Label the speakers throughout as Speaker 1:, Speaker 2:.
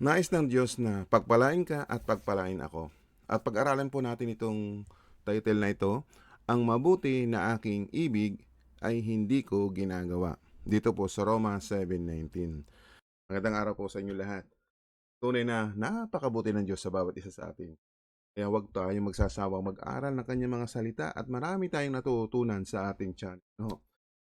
Speaker 1: Nais ng Diyos na pagpalain ka at pagpalain ako. At pag-aralan po natin itong title na ito, Ang mabuti na aking ibig ay hindi ko ginagawa. Dito po sa Roma 7.19. Magandang araw po sa inyo lahat. Tunay na napakabuti ng Diyos sa bawat isa sa atin. Kaya huwag tayong magsasawang mag-aral ng kanyang mga salita at marami tayong natutunan sa ating channel. No?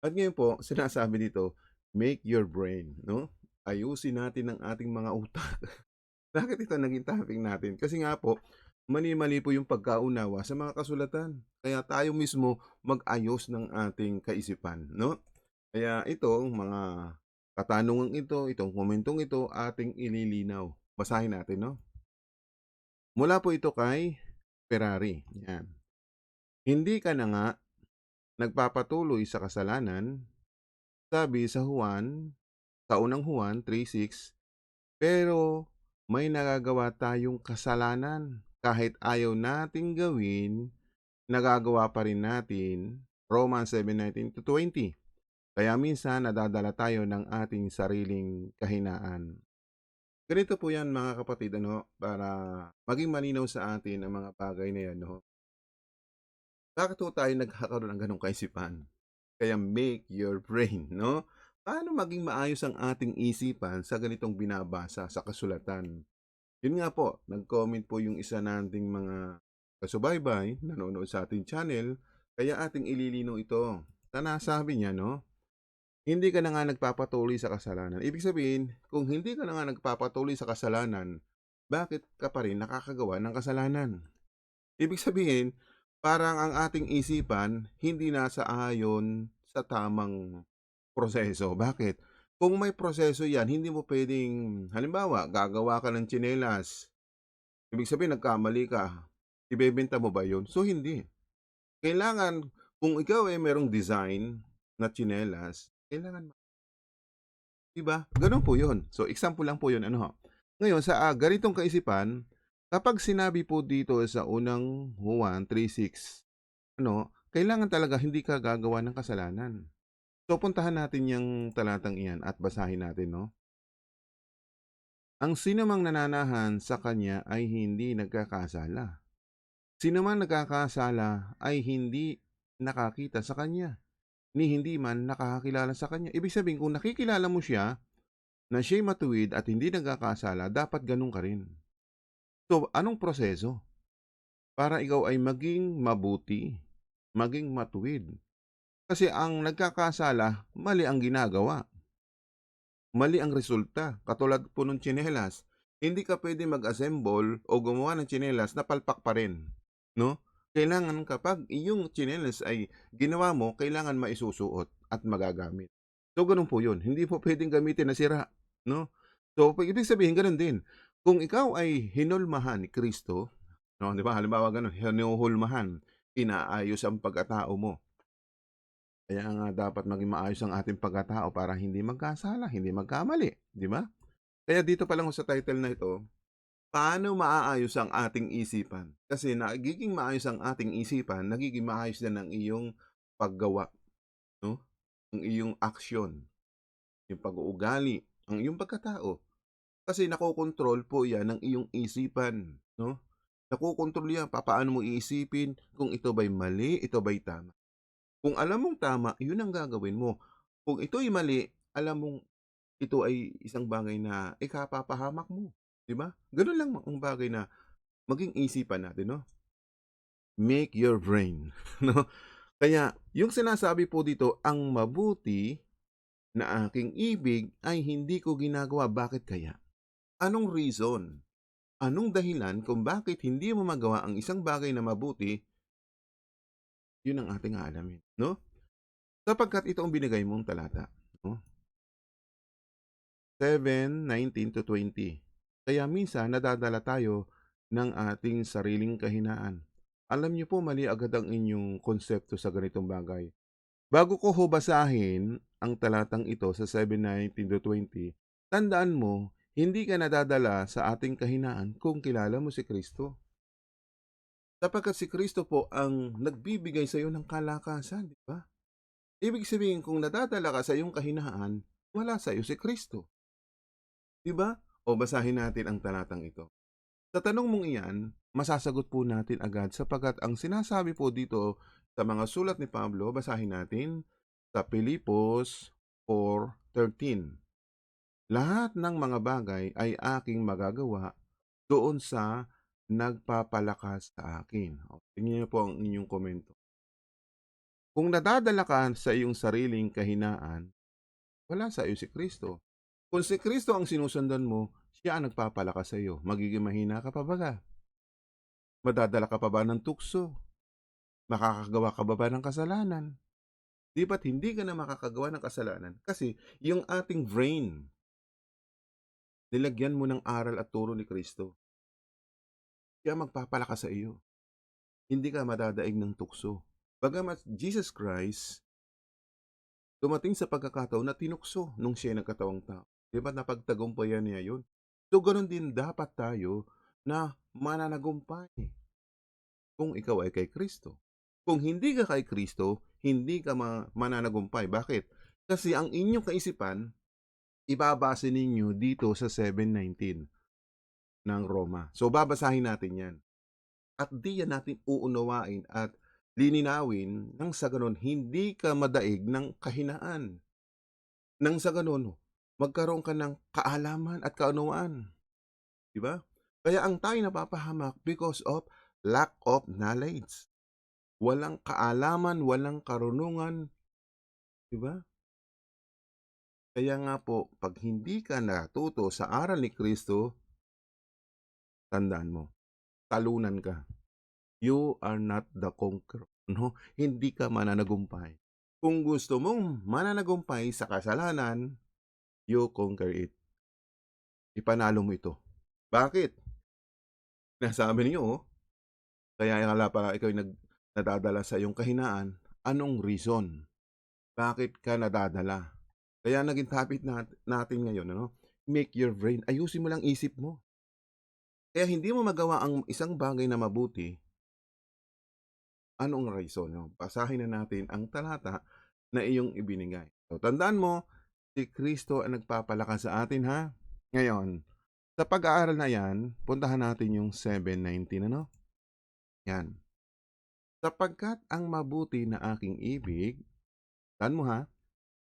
Speaker 1: At ngayon po, sinasabi dito, make your brain. No? Ayusin natin ang ating mga utak. Bakit ito naging topic natin? Kasi nga po, mali-mali po yung pagkaunawa sa mga kasulatan. Kaya tayo mismo mag-ayos ng ating kaisipan. No? Kaya itong mga katanungan ito, itong komentong ito, ating ililinaw. Basahin natin, no? Mula po ito kay Ferrari. Yan. Hindi ka na nga nagpapatuloy sa kasalanan, sabi sa Juan, sa unang Juan 3.6, pero may nagagawa tayong kasalanan. Kahit ayaw nating gawin, nagagawa pa rin natin. Romans 7.19 to 20. Kaya minsan nadadala tayo ng ating sariling kahinaan. Ganito po yan mga kapatid, ano, para maging malinaw sa atin ang mga bagay na yan. No? Bakit po tayo nagkakaroon ng ganong kaisipan? Kaya make your brain, no? Paano maging maayos ang ating isipan sa ganitong binabasa sa kasulatan? Yun nga po, nag-comment po yung isa nating mga kasubaybay, nanonood sa ating channel, kaya ating ililino ito. Sana sabi niya, no? Hindi ka na nga nagpapatuloy sa kasalanan. Ibig sabihin, kung hindi ka na nga nagpapatuloy sa kasalanan, bakit ka pa rin nakakagawa ng kasalanan? Ibig sabihin, parang ang ating isipan hindi nasa ayon sa tamang proseso. Bakit? Kung may proseso yan, hindi mo pwedeng, halimbawa, gagawa ka ng tsinelas. Ibig sabihin, nagkamali ka. Ibebenta mo ba yun? So, hindi. Kailangan, kung ikaw ay merong design na tsinelas, kailangan Diba? Ganun po yun. So, example lang po yun. Ano ho? Ngayon, sa uh, ganitong kaisipan, kapag sinabi po dito sa unang Juan 3.6, ano, kailangan talaga hindi ka gagawa ng kasalanan. So, puntahan natin yung talatang iyan at basahin natin, no? Ang sinumang nananahan sa kanya ay hindi nagkakasala. Sinumang nagkakasala ay hindi nakakita sa kanya, ni hindi man nakakakilala sa kanya. Ibig sabihin, kung nakikilala mo siya, na siya'y matuwid at hindi nagkakasala, dapat ganun ka rin. So, anong proseso? Para ikaw ay maging mabuti, maging matuwid. Kasi ang nagkakasala, mali ang ginagawa. Mali ang resulta. Katulad po ng tsinelas, hindi ka pwede mag-assemble o gumawa ng tsinelas na palpak pa rin. No? Kailangan kapag yung tsinelas ay ginawa mo, kailangan maisusuot at magagamit. So, ganun po yun. Hindi po pwedeng gamitin na sira. No? So, ibig sabihin, ganun din. Kung ikaw ay hinulmahan ni Kristo, no, di ba? Halimbawa ganun, hinuhulmahan, inaayos ang pagkatao mo. Kaya nga dapat maging maayos ang ating pagkatao para hindi magkasala, hindi magkamali, di ba? Kaya dito pa lang sa title na ito, paano maaayos ang ating isipan? Kasi nagiging maayos ang ating isipan, nagiging maayos din ang iyong paggawa, no? Ang iyong aksyon, yung pag-uugali, ang iyong pagkatao. Kasi nakokontrol po yan ng iyong isipan, no? Nakokontrol yan, paano mo iisipin kung ito ba'y mali, ito ba'y tama. Kung alam mong tama, yun ang gagawin mo. Kung ito'y mali, alam mong ito ay isang bagay na ikapapahamak mo. Di ba? Ganun lang ang bagay na maging isipan natin, no? Make your brain, no? Kaya, yung sinasabi po dito, ang mabuti na aking ibig ay hindi ko ginagawa. Bakit kaya? Anong reason? Anong dahilan kung bakit hindi mo magawa ang isang bagay na mabuti yun ang ating aalamin, no? Sapagkat ito ang binigay mong talata, no? 7:19 to 20. Kaya minsan nadadala tayo ng ating sariling kahinaan. Alam niyo po mali agad ang inyong konsepto sa ganitong bagay. Bago ko ho basahin ang talatang ito sa 7:19 to 20, tandaan mo, hindi ka nadadala sa ating kahinaan kung kilala mo si Kristo. Sapagkat si Kristo po ang nagbibigay sa iyo ng kalakasan, di ba? Ibig sabihin, kung nadadala ka sa iyong kahinaan, wala sa iyo si Kristo. Di ba? O basahin natin ang talatang ito. Sa tanong mong iyan, masasagot po natin agad sapagkat ang sinasabi po dito sa mga sulat ni Pablo, basahin natin sa Pilipos 4.13. Lahat ng mga bagay ay aking magagawa doon sa nagpapalakas sa akin. O, tingnan niyo po ang inyong komento. Kung nadadala ka sa iyong sariling kahinaan, wala sa iyo si Kristo. Kung si Kristo ang sinusundan mo, siya ang nagpapalakas sa iyo. Magiging mahina ka pa ba? Madadala ka pa ba ng tukso? Makakagawa ka ba ba ng kasalanan? Di ba't hindi ka na makakagawa ng kasalanan? Kasi yung ating brain, nilagyan mo ng aral at turo ni Kristo. Siya magpapalakas sa iyo. Hindi ka madadaig ng tukso. Bagamat Jesus Christ, dumating sa pagkakataon na tinukso nung siya nagkatawang tao. Di ba napagtagumpayan niya yun? So, ganun din dapat tayo na mananagumpay kung ikaw ay kay Kristo. Kung hindi ka kay Kristo, hindi ka ma- mananagumpay. Bakit? Kasi ang inyong kaisipan, ibabase ninyo dito sa 719 ng Roma. So, babasahin natin yan. At di yan natin uunawain at lininawin nang sa ganun hindi ka madaig ng kahinaan. Nang sa ganun, magkaroon ka ng kaalaman at kaunawaan. Di ba? Kaya ang tayo napapahamak because of lack of knowledge. Walang kaalaman, walang karunungan. Di ba? Kaya nga po, pag hindi ka natuto sa aral ni Kristo, tandaan mo, talunan ka. You are not the conqueror. No? Hindi ka mananagumpay. Kung gusto mong mananagumpay sa kasalanan, you conquer it. Ipanalo mo ito. Bakit? Nasabi niyo, oh, kaya nga pala ikaw nag, nadadala sa iyong kahinaan, anong reason? Bakit ka nadadala? Kaya naging topic nat- natin ngayon, ano? Make your brain. Ayusin mo lang isip mo. Kaya hindi mo magawa ang isang bagay na mabuti, anong reason? No? Basahin na natin ang talata na iyong ibinigay. So, tandaan mo, si Kristo ang nagpapalakas sa atin, ha? Ngayon, sa pag-aaral na yan, puntahan natin yung 7.19, ano? Yan. Sapagkat ang mabuti na aking ibig, tandaan mo ha,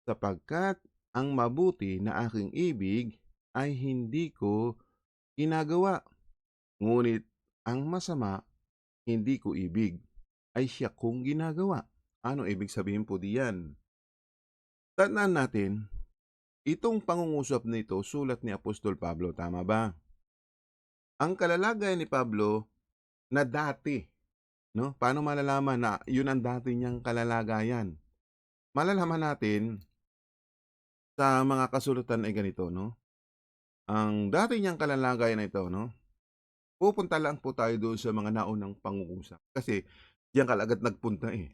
Speaker 1: sapagkat ang mabuti na aking ibig ay hindi ko ginagawa. Ngunit ang masama, hindi ko ibig, ay siya kong ginagawa. Ano ibig sabihin po diyan? Tandaan natin, itong pangungusap nito sulat ni Apostol Pablo, tama ba? Ang kalalagayan ni Pablo na dati, no? Paano malalaman na yun ang dati niyang kalalagayan? Malalaman natin sa mga kasulatan ay ganito, no? Ang dati niyang kalalagayan na ito, no? Pupunta lang po tayo doon sa mga naunang pangungusap. Kasi diyan ka agad nagpunta eh.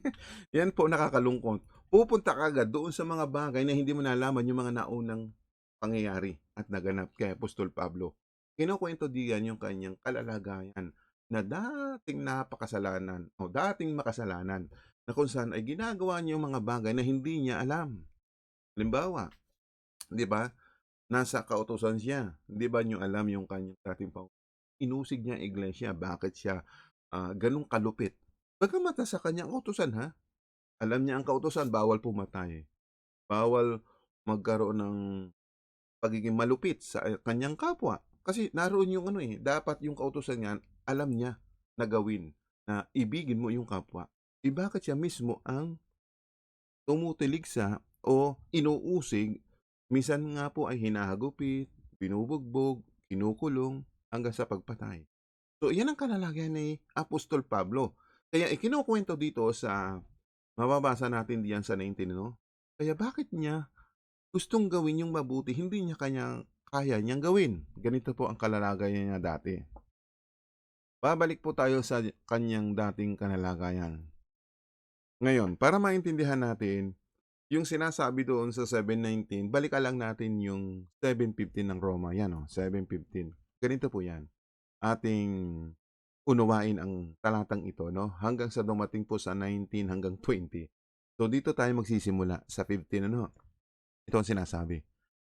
Speaker 1: Yan po nakakalungkot. Pupunta ka agad doon sa mga bagay na hindi mo nalaman yung mga naunang pangyayari at naganap kay Apostol Pablo. Kinukwento diyan yung kanyang kalalagayan na dating napakasalanan o dating makasalanan na kung saan ay ginagawa niya yung mga bagay na hindi niya alam. Halimbawa, di ba, nasa kautosan siya. Di ba niyo alam yung kanyang dating pang inusig niya ang iglesia. Bakit siya ah, ganun kalupit? Bagamat sa kanyang kautosan ha, alam niya ang kautosan, bawal pumatay. Bawal magkaroon ng pagiging malupit sa eh, kanyang kapwa. Kasi naroon yung ano eh, dapat yung kautosan niya, alam niya na gawin na ibigin mo yung kapwa. Eh bakit siya mismo ang tumutilig sa o inuusig, minsan nga po ay hinahagupit, binubugbog, kinukulong, hanggang sa pagpatay. So, yan ang kalalagayan ni Apostol Pablo. Kaya ikinukwento dito sa, mababasa natin diyan sa 19, no? Kaya bakit niya gustong gawin yung mabuti, hindi niya kanya, kaya niyang gawin. Ganito po ang kalalagayan niya dati. Babalik po tayo sa kanyang dating kalalagayan. Ngayon, para maintindihan natin, yung sinasabi doon sa 7.19, balikan lang natin yung 7.15 ng Roma. Yan o, 7.15. Ganito po yan. Ating unawain ang talatang ito, no? Hanggang sa dumating po sa 19 hanggang 20. So, dito tayo magsisimula sa 15, ano? Ito ang sinasabi.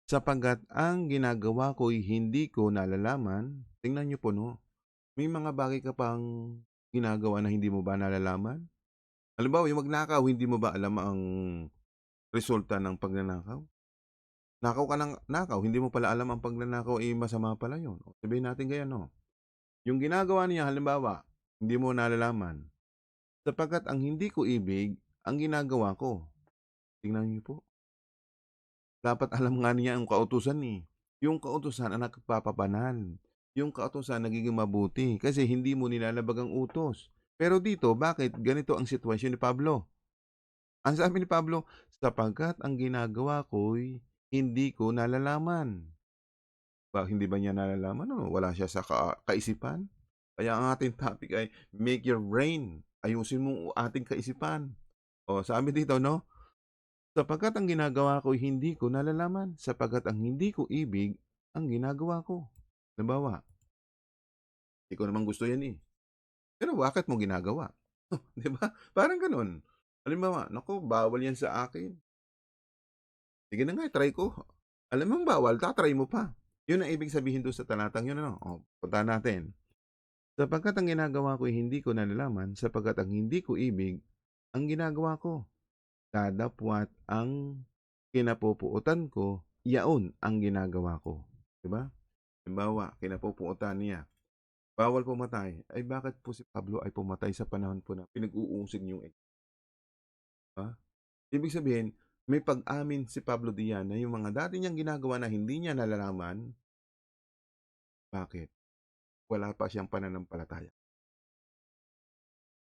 Speaker 1: Sapagkat ang ginagawa ko'y hindi ko nalalaman. Tingnan niyo po 'no, may mga bagay ka pang ginagawa na hindi mo ba nalalaman? Halimbawa, yung magnakaw, hindi mo ba alam ang resulta ng pagnanakaw? Nakaw ka ng nakaw, hindi mo pala alam ang pagnanakaw, eh, masama pala yun. O sabihin natin ganyan 'no. Yung ginagawa niya halimbawa, hindi mo nalalaman. Sapagkat ang hindi ko ibig, ang ginagawa ko. Tingnan niyo po. Dapat alam nga niya ang kautusan, eh. Yung kautusan ang nagpapabanal. Yung kautusan nagiging mabuti kasi hindi mo nilalabag ang utos. Pero dito, bakit ganito ang sitwasyon ni Pablo? Ang sabi ni Pablo, sapagkat ang ginagawa ko'y hindi ko nalalaman. Ba, hindi ba niya nalalaman? Ano? Wala siya sa ka- kaisipan? Kaya ang ating topic ay make your brain. Ayusin mo ating kaisipan. O, sabi dito, no? Sapagkat ang ginagawa ko'y hindi ko nalalaman. Sapagkat ang hindi ko ibig, ang ginagawa ko. Halimbawa, hindi ko naman gusto yan eh. Pero bakit mo ginagawa? Di ba? Parang ganun. Halimbawa, naku, bawal yan sa akin. Sige na nga, try ko. Alam mo bawal, tatry mo pa. Yun ang ibig sabihin doon sa talatang yun. Ano? O, punta natin. Sapagkat ang ginagawa ko'y hindi ko nalalaman, sapagkat ang hindi ko ibig, ang ginagawa ko. Dadapwat ang kinapupuutan ko, yaon ang ginagawa ko. Diba? Halimbawa, kinapupuutan niya. Bawal pumatay. Ay bakit po si Pablo ay pumatay sa panahon po na pinag-uusig niyong ex? Ha? Ibig sabihin, may pag-amin si Pablo diyan na yung mga dati niyang ginagawa na hindi niya nalalaman. Bakit? Wala pa siyang pananampalataya.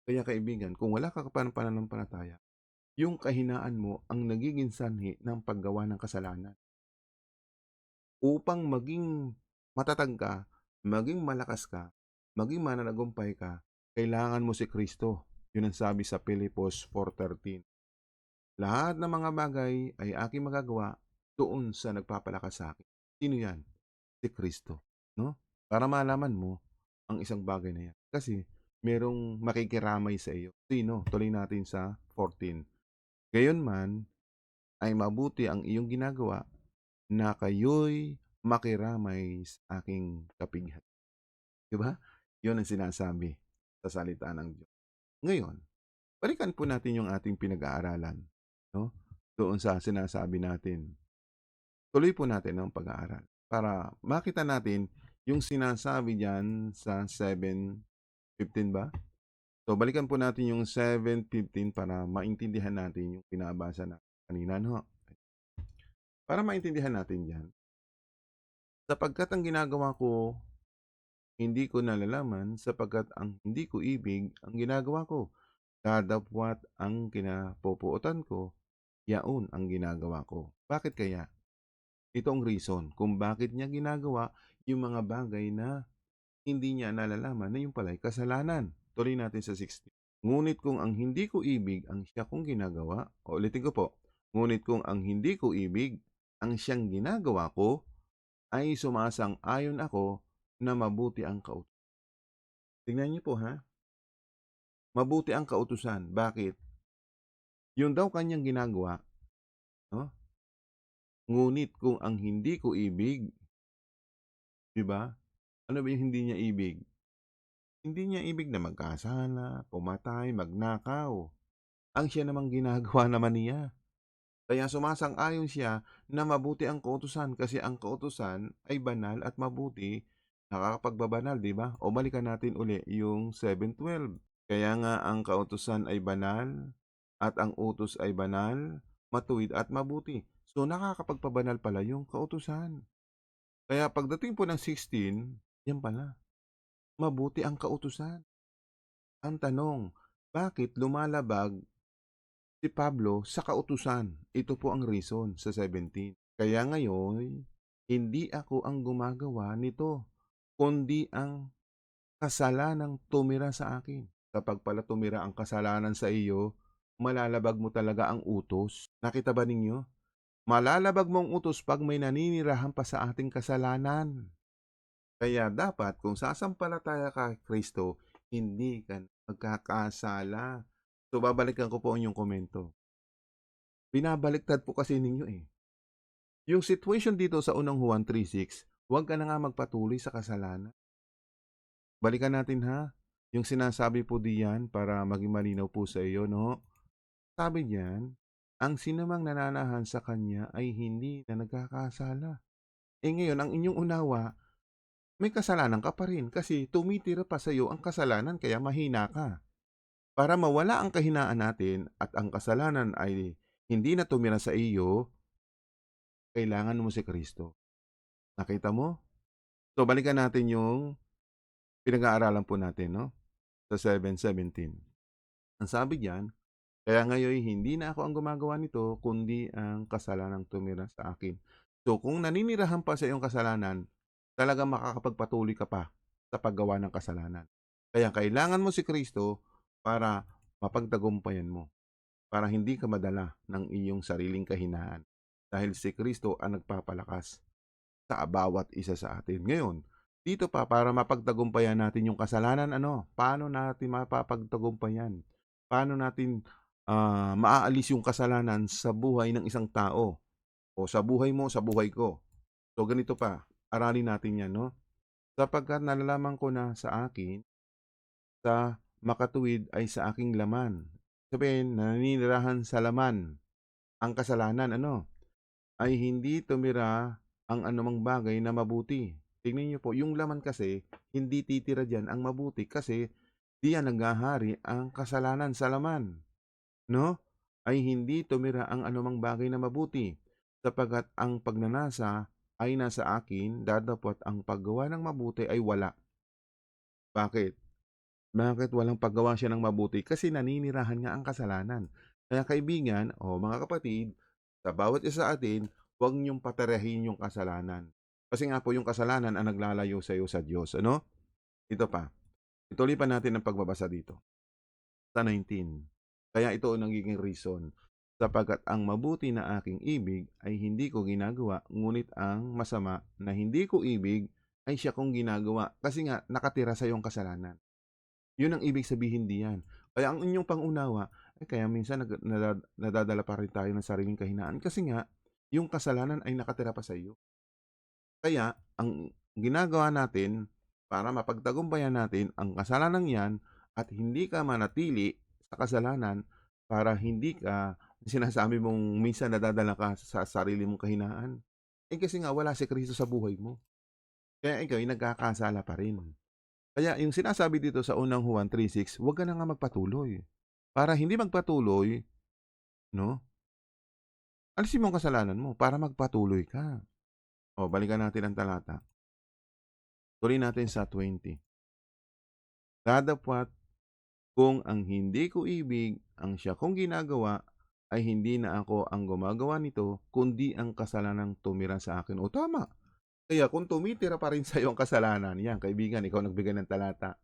Speaker 1: Kaya kaibigan, kung wala ka pa ng pananampalataya, yung kahinaan mo ang nagiging sanhi ng paggawa ng kasalanan. Upang maging matatag ka, maging malakas ka, maging mananagumpay ka, kailangan mo si Kristo. Yun ang sabi sa Pilipos 4.13. Lahat ng mga bagay ay aking magagawa doon sa nagpapalakas sa akin. Sino yan? Si Kristo. No? Para malaman mo ang isang bagay na yan. Kasi merong makikiramay sa iyo. Sino? Tuloy natin sa 14. Gayon man, ay mabuti ang iyong ginagawa na kayo'y makiramay sa aking kapighan. Diba? Yun ang sinasabi sa salita ng Diyos. Ngayon, balikan po natin yung ating pinag-aaralan. No? Doon sa sinasabi natin. Tuloy po natin ang pag-aaral para makita natin yung sinasabi diyan sa 7.15 ba? So, balikan po natin yung 7.15 para maintindihan natin yung pinabasa na kanina. No? Para maintindihan natin yan. Sapagkat ang ginagawa ko, hindi ko nalalaman, sapagkat ang hindi ko ibig, ang ginagawa ko. Dadapwat ang kinapupuotan ko, yaon ang ginagawa ko. Bakit kaya? Ito ang reason kung bakit niya ginagawa yung mga bagay na hindi niya nalalaman na yung pala'y kasalanan. Tuloy natin sa 16. Ngunit kung ang hindi ko ibig ang siya kong ginagawa, o ulitin ko po, ngunit kung ang hindi ko ibig ang siyang ginagawa ko, ay sumasang ayon ako na mabuti ang kautusan. Tingnan niyo po ha. Mabuti ang kautusan. Bakit? Yung daw kanyang ginagawa, no? Ngunit kung ang hindi ko ibig, di ba? Ano ba yung hindi niya ibig? Hindi niya ibig na magkasala, pumatay, magnakaw. Ang siya namang ginagawa naman niya. Kaya sumasang-ayon siya na mabuti ang kautusan kasi ang kautusan ay banal at mabuti, nakakapagbabanal, di ba? O balikan natin uli yung 7.12. Kaya nga ang kautusan ay banal at ang utos ay banal, matuwid at mabuti. So nakakapagpabanal pala yung kautusan. Kaya pagdating po ng 16, yan pala. Mabuti ang kautusan. Ang tanong, bakit lumalabag si Pablo sa kautusan? Ito po ang reason sa 17. Kaya ngayon, hindi ako ang gumagawa nito, kundi ang kasalanang tumira sa akin. Kapag pala tumira ang kasalanan sa iyo, malalabag mo talaga ang utos. Nakita ba ninyo? Malalabag mo ang utos pag may naninirahan pa sa ating kasalanan. Kaya dapat kung sasampalataya ka Kristo, hindi ka magkakasala. So babalikan ko po ang inyong komento. Binabaliktad po kasi ninyo eh. Yung situation dito sa unang Juan 3:6, huwag ka na nga magpatuloy sa kasalanan. Balikan natin ha, yung sinasabi po diyan para maging malinaw po sa iyo, no? Sabi diyan, ang sinumang nananahan sa kanya ay hindi na nagkakasala. Eh ngayon, ang inyong unawa, may kasalanan ka pa rin kasi tumitira pa sa iyo ang kasalanan kaya mahina ka. Para mawala ang kahinaan natin at ang kasalanan ay hindi na tumira sa iyo, kailangan mo si Kristo. Nakita mo? So balikan natin yung pinag-aaralan po natin, no? Sa 7.17. Ang sabi diyan, kaya ngayon hindi na ako ang gumagawa nito, kundi ang kasalanang tumira sa akin. So kung naninirahan pa sa iyong kasalanan, talagang makakapagpatuloy ka pa sa paggawa ng kasalanan. Kaya kailangan mo si Kristo para mapagtagumpayan mo. Para hindi ka madala ng iyong sariling kahinaan. Dahil si Kristo ang nagpapalakas sa bawat isa sa atin. Ngayon, dito pa para mapagtagumpayan natin yung kasalanan, ano? Paano natin mapapagtagumpayan? Paano natin ah, maaalis yung kasalanan sa buhay ng isang tao? O sa buhay mo, sa buhay ko. So ganito pa, aralin natin yan, no? Sapagkat nalalaman ko na sa akin, sa makatuwid ay sa aking laman. Sabihin, naninirahan sa laman. Ang kasalanan, ano? Ay hindi tumira ang anumang bagay na mabuti. Tingnan niyo po, yung laman kasi, hindi titira dyan ang mabuti kasi diyan naghahari ang kasalanan sa laman. No? Ay hindi tumira ang anumang bagay na mabuti sapagkat ang pagnanasa ay nasa akin, dadapot ang paggawa ng mabuti ay wala. Bakit? Bakit walang paggawa siya ng mabuti? Kasi naninirahan nga ang kasalanan. Kaya kaibigan, o mga kapatid, sa bawat isa sa atin, huwag niyong patarahin yung kasalanan. Kasi nga po yung kasalanan ang naglalayo sa iyo sa Diyos. Ano? Ito pa. Ituloy pa natin ang pagbabasa dito. Sa 19. Kaya ito ang nagiging reason. Sapagkat ang mabuti na aking ibig ay hindi ko ginagawa, ngunit ang masama na hindi ko ibig ay siya kong ginagawa. Kasi nga, nakatira sa iyong kasalanan. Yun ang ibig sabihin diyan. Kaya ang inyong pangunawa, eh, kaya minsan nag, nadad- nadadala pa rin tayo ng sariling kahinaan. Kasi nga, yung kasalanan ay nakatira pa sa iyo. Kaya, ang ginagawa natin para mapagtagumpayan natin ang kasalanan yan at hindi ka manatili sa kasalanan para hindi ka sinasabi mong minsan nadadala ka sa sarili mong kahinaan. Eh kasi nga wala si Kristo sa buhay mo. Kaya ikaw ay nagkakasala pa rin. Kaya yung sinasabi dito sa unang Juan 3.6, huwag ka na nga magpatuloy. Para hindi magpatuloy, no? Alisin mo ang kasalanan mo para magpatuloy ka. O, balikan natin ang talata. Tuloy natin sa 20. Dadapwat kung ang hindi ko ibig, ang siya kong ginagawa, ay hindi na ako ang gumagawa nito, kundi ang kasalanang tumira sa akin. O tama. Kaya kung tumitira pa rin sa iyo ang kasalanan, yan, kaibigan, ikaw nagbigay ng talata.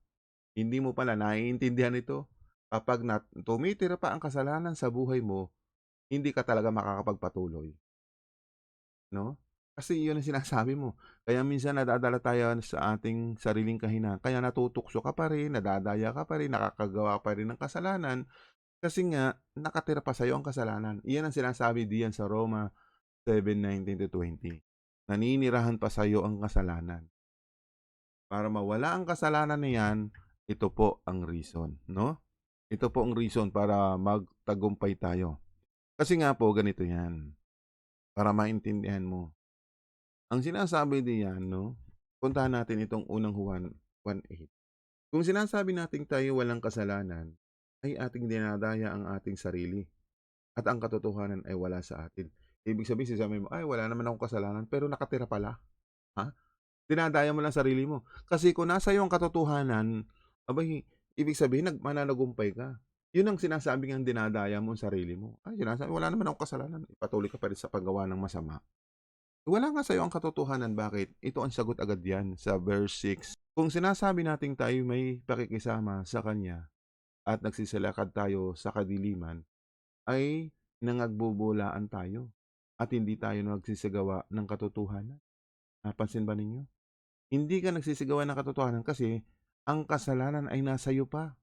Speaker 1: Hindi mo pala naiintindihan ito. Kapag nat tumitira pa ang kasalanan sa buhay mo, hindi ka talaga makakapagpatuloy. No? Kasi yun ang sinasabi mo. Kaya minsan nadadala tayo sa ating sariling kahinaan. Kaya natutukso ka pa rin, nadadaya ka pa rin, nakakagawa pa rin ng kasalanan. Kasi nga, nakatira pa sa iyo ang kasalanan. Iyan ang sinasabi diyan sa Roma 7:19-20. Naninirahan pa sa iyo ang kasalanan. Para mawala ang kasalanan na yan, ito po ang reason, no? Ito po ang reason para magtagumpay tayo. Kasi nga po, ganito yan. Para maintindihan mo. Ang sinasabi diyan, no? Puntahan natin itong unang Juan 1.8. Kung sinasabi nating tayo walang kasalanan, ay ating dinadaya ang ating sarili. At ang katotohanan ay wala sa atin. Ibig sabihin, sasabihin mo, ay wala naman akong kasalanan, pero nakatira pala. Ha? Dinadaya mo lang sarili mo. Kasi kung nasa iyo ang katotohanan, abay, ibig sabihin, nag, mananagumpay ka. Yun ang sinasabi ng dinadaya mo ang sarili mo. Ay, sinasabi, wala naman akong kasalanan. Patuloy ka pa rin sa paggawa ng masama. Wala nga sa iyo ang katotohanan. Bakit? Ito ang sagot agad yan sa verse 6. Kung sinasabi nating tayo may pakikisama sa Kanya at nagsisilakad tayo sa kadiliman, ay nangagbubulaan tayo at hindi tayo nagsisigawa ng katotohanan. Napansin ba ninyo? Hindi ka nagsisigawa ng katotohanan kasi ang kasalanan ay nasa iyo pa.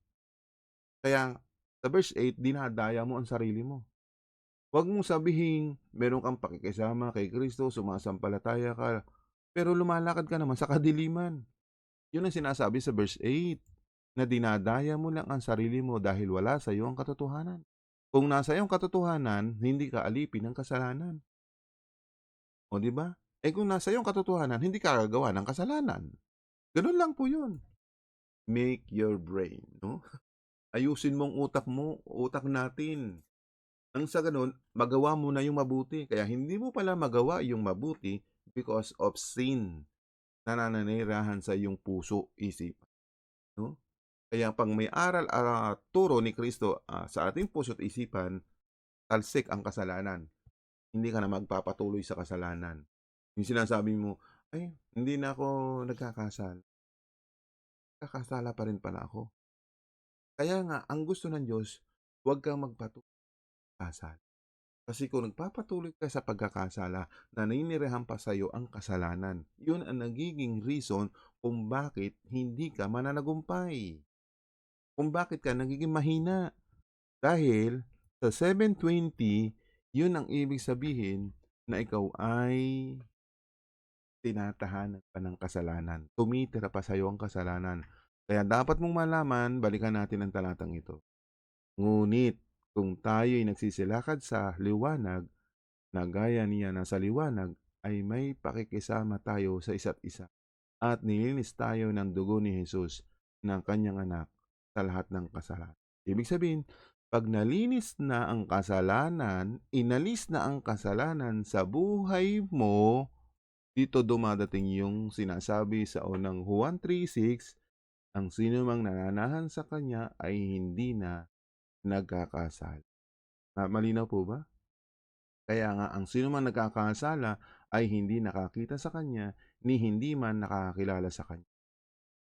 Speaker 1: Kaya sa verse 8, dinadaya mo ang sarili mo. Huwag mong sabihin meron kang pakikisama kay Kristo, sumasampalataya ka, pero lumalakad ka naman sa kadiliman. Yun ang sinasabi sa verse 8, na dinadaya mo lang ang sarili mo dahil wala sa iyo ang katotohanan. Kung nasa iyo ang katotohanan, hindi ka alipin ng kasalanan. O di ba? Eh kung nasa iyo ang katotohanan, hindi ka gagawa ng kasalanan. Ganun lang po yun. Make your brain, no? Ayusin mong utak mo, utak natin. Ang sa ganun, magawa mo na yung mabuti. Kaya hindi mo pala magawa yung mabuti because of sin na nananirahan sa iyong puso, isip. No? Kaya pag may aral at turo ni Kristo ah, sa ating puso at isipan, talsik ang kasalanan. Hindi ka na magpapatuloy sa kasalanan. Yung sinasabi mo, ay, hindi na ako nagkakasal. Kakasala pa rin pala ako. Kaya nga, ang gusto ng Diyos, huwag kang magpatuloy kasal. Kasi kung nagpapatuloy ka sa pagkakasala, naninirahan pa sa iyo ang kasalanan. Yun ang nagiging reason kung bakit hindi ka mananagumpay. Kung bakit ka nagiging mahina. Dahil sa 720, yun ang ibig sabihin na ikaw ay tinatahanan pa ng kasalanan. Tumitira pa sa iyo ang kasalanan. Kaya dapat mong malaman, balikan natin ang talatang ito. Ngunit, kung tayo'y nagsisilakad sa liwanag, na gaya niya na sa liwanag, ay may pakikisama tayo sa isa't isa. At nilinis tayo ng dugo ni Jesus, ng kanyang anak, sa lahat ng kasalanan. Ibig sabihin, pag nalinis na ang kasalanan, inalis na ang kasalanan sa buhay mo, dito dumadating yung sinasabi sa unang Juan 3.6, ang sino mang nananahan sa kanya ay hindi na nagkakasala. Ah, malinaw po ba? Kaya nga, ang sino man nagkakasala ay hindi nakakita sa kanya, ni hindi man nakakilala sa kanya.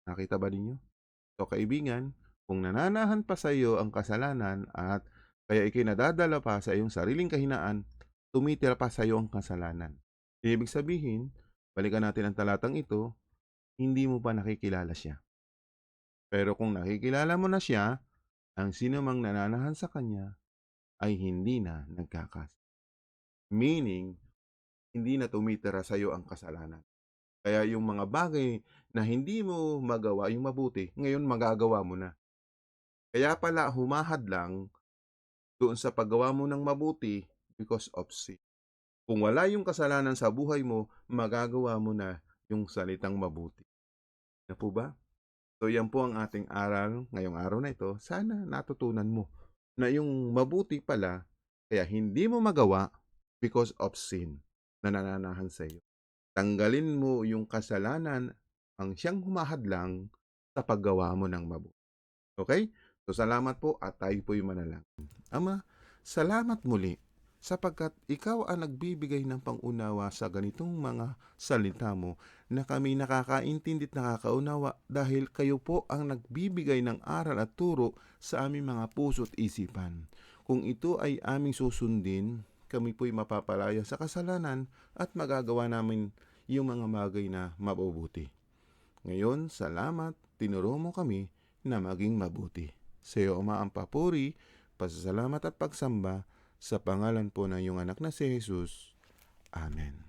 Speaker 1: Nakita ba ninyo? So, kaibigan, kung nananahan pa sa iyo ang kasalanan at kaya ikinadadala pa sa iyong sariling kahinaan, tumitira pa sa iyo ang kasalanan. Ibig sabihin, balikan natin ang talatang ito, hindi mo pa nakikilala siya. Pero kung nakikilala mo na siya, ang sino mang nananahan sa kanya ay hindi na nagkakas. Meaning, hindi na tumitira sa iyo ang kasalanan. Kaya yung mga bagay na hindi mo magawa yung mabuti, ngayon magagawa mo na. Kaya pala humahad lang doon sa paggawa mo ng mabuti because of sin. Kung wala yung kasalanan sa buhay mo, magagawa mo na yung salitang mabuti. Na po ba? So yan po ang ating aral ngayong araw na ito. Sana natutunan mo na yung mabuti pala, kaya hindi mo magawa because of sin na nananahan sa iyo. Tanggalin mo yung kasalanan ang siyang humahadlang sa paggawa mo ng mabuti. Okay? So salamat po at tayo po'y manalangin. Ama, salamat muli sapagkat ikaw ang nagbibigay ng pangunawa sa ganitong mga salita mo na kami nakakaintindi at nakakaunawa dahil kayo po ang nagbibigay ng aral at turo sa aming mga puso at isipan. Kung ito ay aming susundin, kami po'y mapapalaya sa kasalanan at magagawa namin yung mga bagay na mabubuti. Ngayon, salamat, tinuro mo kami na maging mabuti. Sa iyo, ang papuri, pasasalamat at pagsamba sa pangalan po ng iyong anak na si Jesus. Amen.